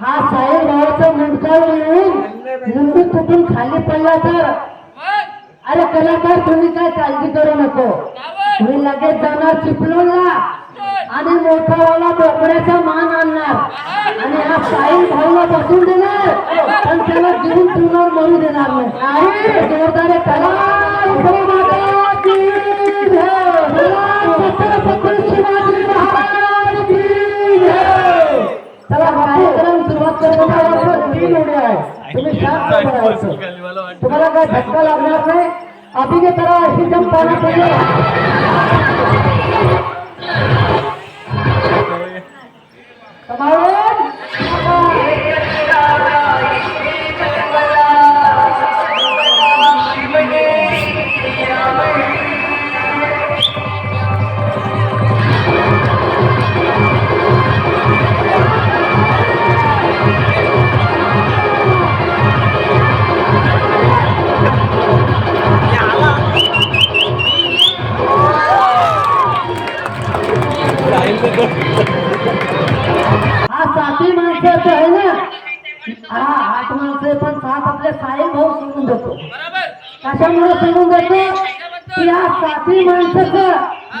हा साहेबरावाचा मुंडका येऊन मुंडू तुटून खाली पडला तर? अरे कलाकार तुम्ही काय काळजी करू नको. मी लगेच जाणार चिपळूणला. आणि मोठावाला बोकड्याचा मान आणणार. आणि हा साईल भाऊला बसून देणार. पण त्याला जीवन तुणार मरू देणार नाही. जोरदार कला माता की शिवाजी महाराज की जय. चला कार्यक्रम सुरुवात तीन उड्या आहे. तुम्ही शांत करायचं तुम्हाला काय धक्का लागणार नाही? करा अशी जमताना पाहिजे समावेश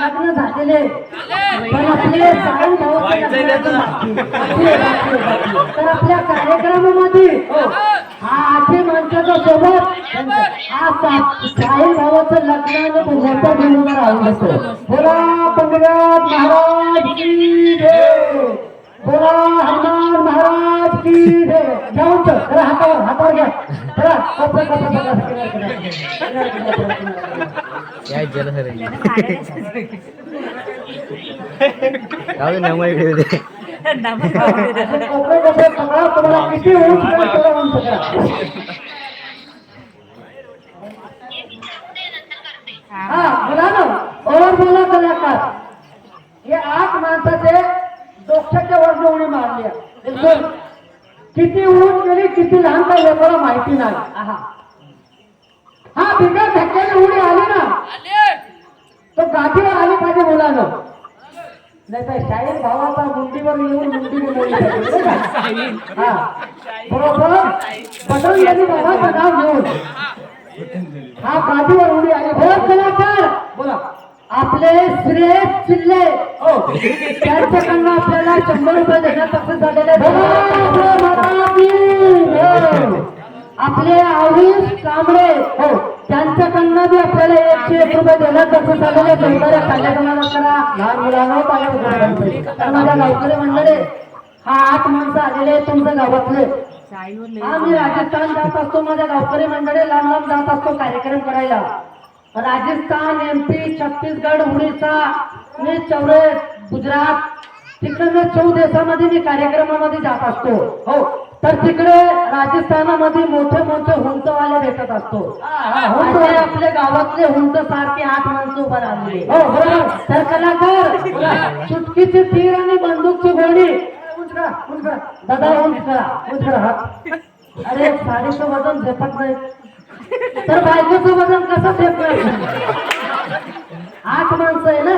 लग्न झालेले. पण आपले भाऊ तर आपल्या कार्यक्रमामध्ये हा. आठही माणसाचा सोबत हा सा- साहेब भावाचं लग्न आणि मोठा घेऊन राहून देतो बोला पंडित महाराज की जय. बोला हनुमान महाराज की घ्या उंच जरा हातावर हातावर घ्या. जरा कपडे जल कपडे कपडे हा बोला ना और बोला कलाकार. हे आठ माणसाचे डोक्याच्या वर उडी मारली किती उंच गेली किती लहान काय लोकांना माहिती नाही. हा बिगर धक्क्याने उडी आली ना. तो गाठीवर आली पाहिजे मुलानं. नाही तर शाहीर भावाचा मुंडीवर येऊन मुंडी हा. बरोबर? बदल बाबाचं नाव घेऊन. हा गाठीवर उडी आली. हो कलाकार. बोला. आपले श्रेयस चिल्ले. हो. त्यांच्याकडनं आपल्याला शंभर रुपये देण्यात सक्सेस झालेले हो. आपले आयुष कांबळे. हो. त्यांच्याकडनं बी आपल्याला एकशे एक रुपये देण्यात सक्सेस झालेले जोरदार कार्यक्रमाला करा. लहान मुलांना पाहिजे तर माझ्या गावकरी मंडळी हा आठ माणसं आलेले तुमच्या गावातले. हा मी राजस्थान जात असतो. माझ्या गावकरी मंडळी लांब लांब जात असतो कार्यक्रम करायला. राजस्थान एमपी छत्तीसगड उडीसा मी चौरे गुजरात तिकडे मी चौ देशामध्ये मी कार्यक्रमामध्ये जात असतो. हो तर तिकडे राजस्थानामध्ये मोठे मोठे हुंचवाले भेटत असतो. हुंचवाले आपल्या गावातले हुंच सारखे आठ माणसं उभं राहिली. हो बरोबर. तर कलाकार चुटकीची तीर आणि बंदूकची गोळी. दादा उंच करा उंच करा अरे साडीचं वजन झेपत नाही. तर बायकोचं वजन कसं ठेपणार आठ माणसं आहे ना?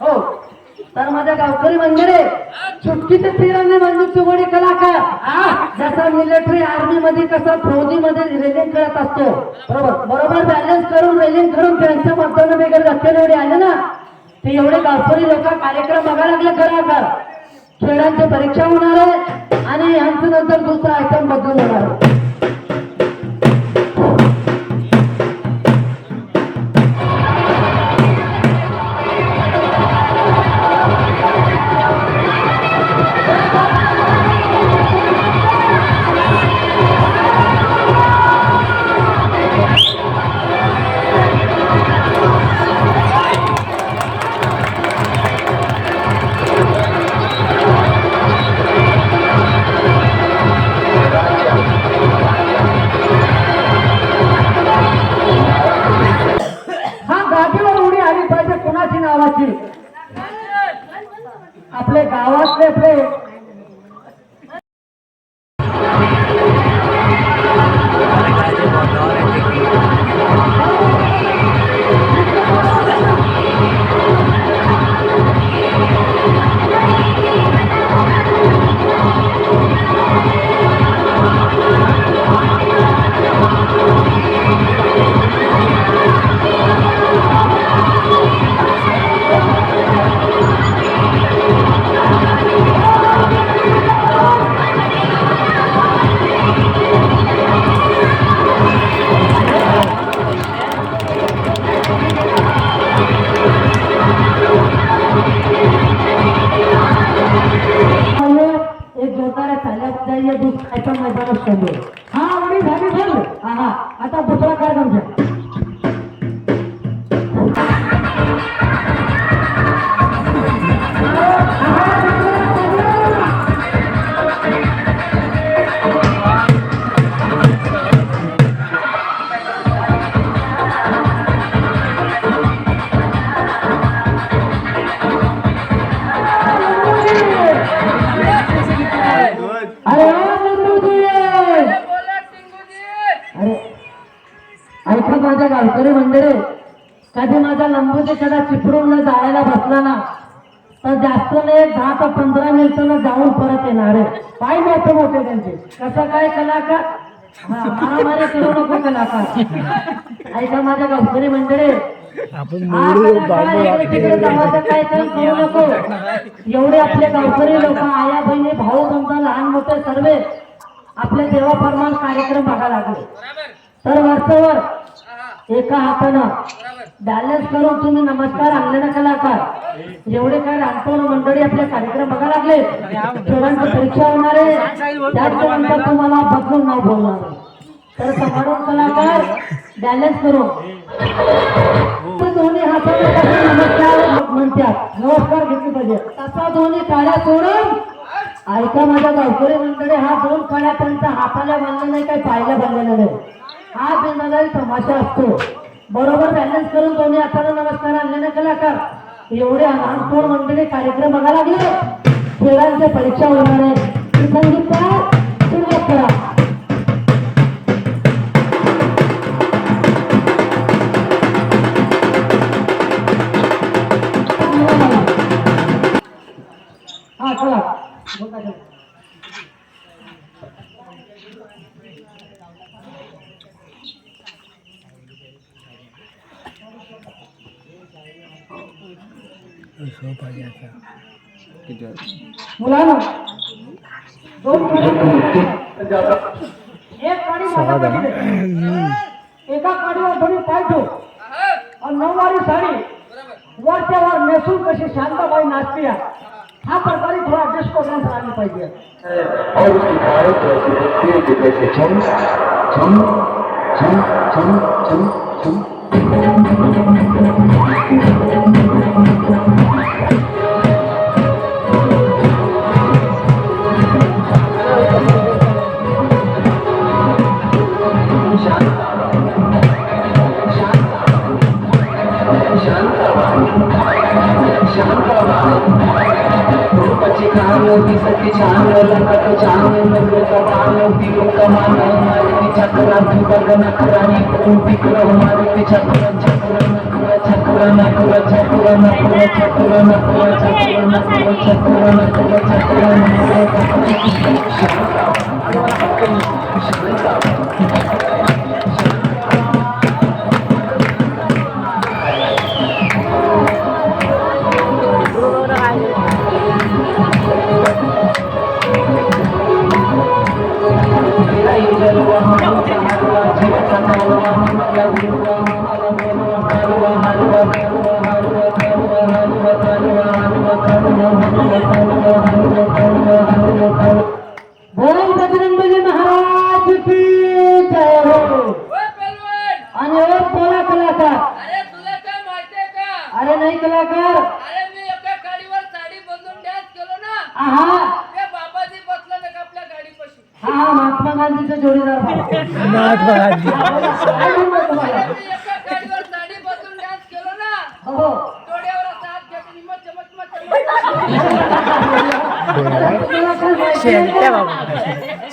हो. तर माझ्या गावकरी मंदिरे चुटकीचे तिरंगे म्हणजे गोळी कलाकार. जसा मिलिटरी आर्मी मध्ये कसा फौजी मध्ये रेलिंग करत असतो. बरोबर? बरोबर बॅलन्स करून रेलिंग करून त्यांच्या मतदान वगैरे रस्त्याने एवढे आले ना ते एवढे गावकरी लोक कार्यक्रम बघायला लागले कलाकार खेळांची परीक्षा होणार आहे आणि यांचं नंतर दुसरा आयटम बदलून होणार आहे. गावाची. आपले गावातले आपले आता दुसरा कार्यक्रम माझ्या गावकरी मंडळी कधी माझ्या लंबूची कडा चिपडून न जायला बसला ना तर जास्त नाही दहा ते पंधरा मिनिटं जाऊन परत येणार आहे. पाय मोठे मोठे त्यांचे. कसं काय कलाकार? मारामारी करू नको कलाकार. ऐका माझ्या गावकरी मंडळी काय एवढे आपले गावकरी लोक आया बहिणी भाऊ समजा लहान मोठे सर्व आपल्या देवाप्रमाण कार्यक्रम बघायला लागले. तर वरच्यावर एका हातानं बॅलन्स करून तुम्ही नमस्कार अंगण कलाकार. एवढे काय रामपूर मंडळी आपले कार्यक्रम बघा लागले? स्टुडंट परीक्षा होणार आहे. त्याच्यानंतर तुम्हाला बदलून नाव बोलणार तर समारोप कलाकार बॅलन्स करून. दोन्ही हाताने नमस्कार म्हणतात. नमस्कार घेतली पाहिजे. तसा दोन्ही काळ्या सोडून ऐका माझ्या गावकरी मंडळी हा दोन काळ्या त्यांचा हाताला बांधला नाही काही पायाला बांधलेला नाही. हा देणाराही तमाशा असतो. बरोबर बॅलन्स करून दोन्ही हाताने नमस्कार आणलेले कलाकार. एवढे लहानपोर मंडळी कार्यक्रम बघा लागले. खेळांच्या परीक्षा होणार आहे संगीतकार सुरुवात करा. हा चला. बोला, बोला. मुलांना दोन काडी एक काडीवर तुम्ही पाय ठेव. आणि नऊवारी साडी. वरच्या वर नेसून कशी शांताबाई नाचते हा प्रकारे थोडा डिस्को डान्स आली पाहिजे. और उसकी कारों पर से तीर के जैसे छम छम छम छम छम छम रूपाची कान दिसती छान लंकट छान नगरचा पान दिलो कमान मारुती चक्रा दुर्ग नखरानी कोण विक्रम मारुती चक्र चक्र नखर चक्र नखर चक्र नखर चक्र नखर चक्र नखर चक्र नखर चक्र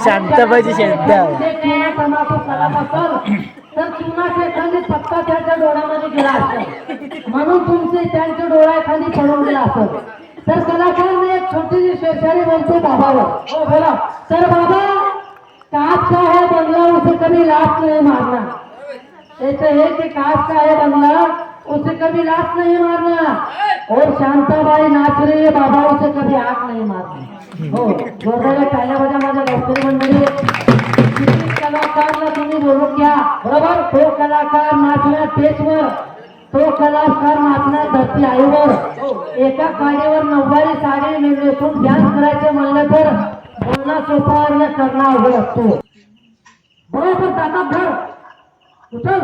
शांताबाईची शेंट्या जे तर चुनाच्या एखादी पत्ता त्याच्या डोळ्यामध्ये गेला असेल म्हणून तुमचे त्यांचे डोळा एखादी पडून गेला असेल तर कलाकार मी एक छोटीशी शेषारी बोलतो बाबावर. हो बोला. तर बाबा काच का है बंगला उसे कभी लात नाही मारना. ऐसे है कि काच का है बंगला उसे कभी लात नहीं मारना. और शांताबाई नाच रही है बाबा उसे कभी आग नहीं मारना. हो जोरदार टाळ्या माझ्या गावकरी मंडळी. कलाकारला तुम्ही बोलू घ्या. बरोबर? तो कलाकार नाचणार स्टेजवर तो कलाकार नाचणार धरती आईवर. एका काडीवर नऊवारी साडी नेसून ध्यान करायचे म्हणलं तर बोलणं सोपा आणि करणं अवघड असतो. बरोबर दादा धर उचल.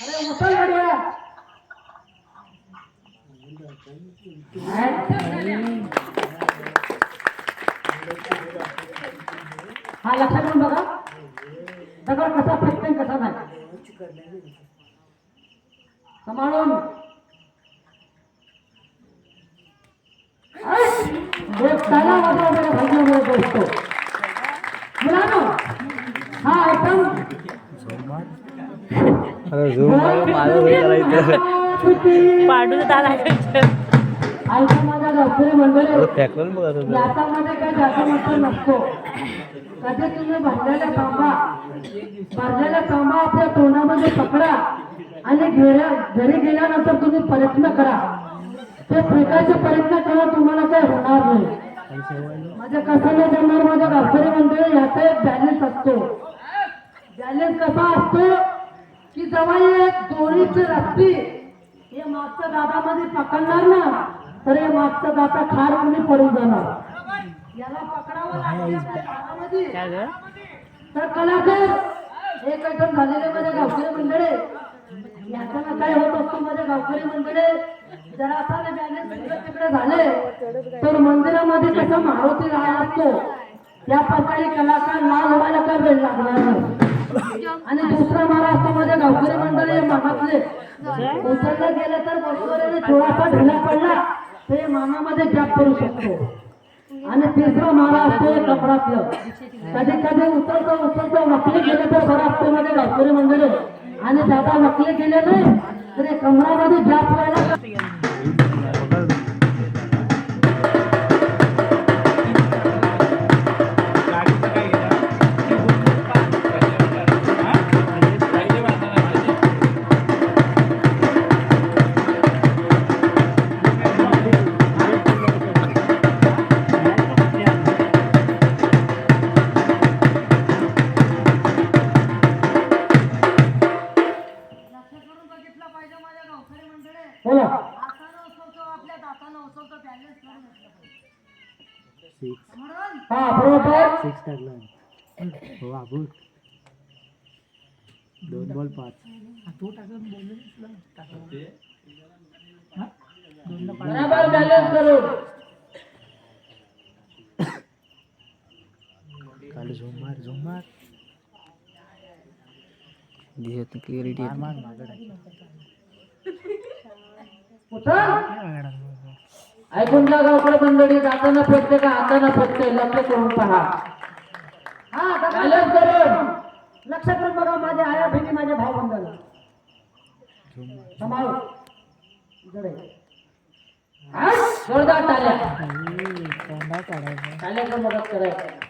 अरे उचल गाडीया. हा लक्षात घेऊन बघा. दगड कसा फेकते आणि कसा नाही. सांभाळून त्याला वगैरे भाजल्यामुळे बसतो मुलांनो हा आयटम अरे झूम मारून माझं हे करायचं पाडून आयटम माझ्या गावकरी मंडळी अरे फेकलं ना बघ आता ते. याच्यामध्ये काही जास्त मोठं नसतो. कधी तुम्ही तांबा तांबा आपल्या तोंडामध्ये पकडा. आणि गेल्या घरी गेल्यानंतर तुम्ही प्रयत्न करा. ते फेकायचे प्रयत्न करा तुम्हाला काही होणार नाही. माझ्या कसं नाही जमणार माझ्या गावकरी मंडळी याचा एक बॅलेन्स असतो. बॅलेन्स कसा असतो? की जेव्हा एक दोरीची रस्ती हे मागच्या दादामध्ये पकडणार ना तर हे मागचा दाता खार कोणी पडून जाणार. याला पकडावं लागलं. तर कलाकार एक आयटम झालेले माझ्या गावकरी मंडळी याच्यानं काय होत असतो माझ्या गावकरी मंडळी? जरा आता बॅलन्स तिकडे झाले तर मंदिरामध्ये कसं मारुती राहा असतो या प्रकारे कलाकार उचललं गेलं तर बसवल्याने थोडासा ढिला पडला ते मानामध्ये गॅप करू शकतो. आणि तिसरा मारा असतो कपडातलं. कधी कधी उचलतो उचलतो नकली गेले तर बरं असतो मध्ये गावकरी मंडळी. आणि दादा नकली गेले नाही तर कमरामध्ये गॅप व्हायला हा बरोबर सिक्स टाकला हो. आबूट दोन बॉल पाच बराबर बॅलन्स करून काल मार मार दिसत क्लिअरिटी मार ऐकून घ्या गावकडे मंडळी जाताना फेकते का हाताना फेकते लक्ष करून पहा. हा करून लक्ष करून बघा माझ्या आया बहिणी माझ्या भाऊ बंधाला इकडे. हा? जोरदार मदत करायचं.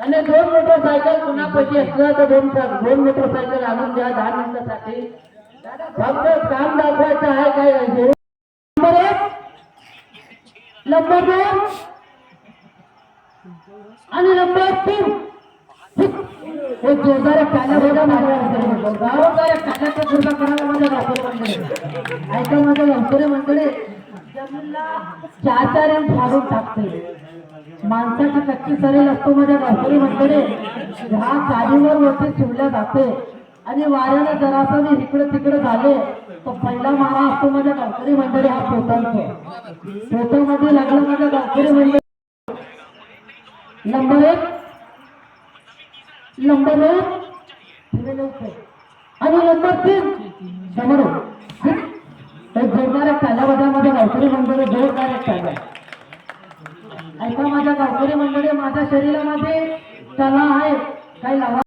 आणि दोन मोटरसायकल कुणापैकी असलं तर दोन दोन मोटरसायकल आणून द्या दहा मिनिटासाठी. फक्त काम दाखवायचं आहे काय नाही. नंबर एक नंबर दोन आणि नंबर तीन हे जोरदार माझ्या करायला माझ्या गावकरी मंडळी ऐका माझ्या गावकरी मंडळी चार चार फाडून टाकते. माणसाची कच्ची सरेल असतो माझ्या गावकरी मंडळी. ह्या गाडीवर वरती ठेवल्या जाते. आणि वाऱ्यानं जरासा मी इकडे तिकडे झाले. तर पहिला मारा असतो माझ्या गावकरी मंडळी हा पोतांचा. पोतामध्ये लागला माझ्या गावकरी मंडळी. नंबर एक. नंबर एक आणि नंबर तीन. समोर. एक जोरदार एक काल्याबद्दलमध्ये गावकरी मंडळी जोरदार एक ऐका माझ्या गावकरी मंडळी माझ्या शरीरामध्ये कला आहे. काही लावा.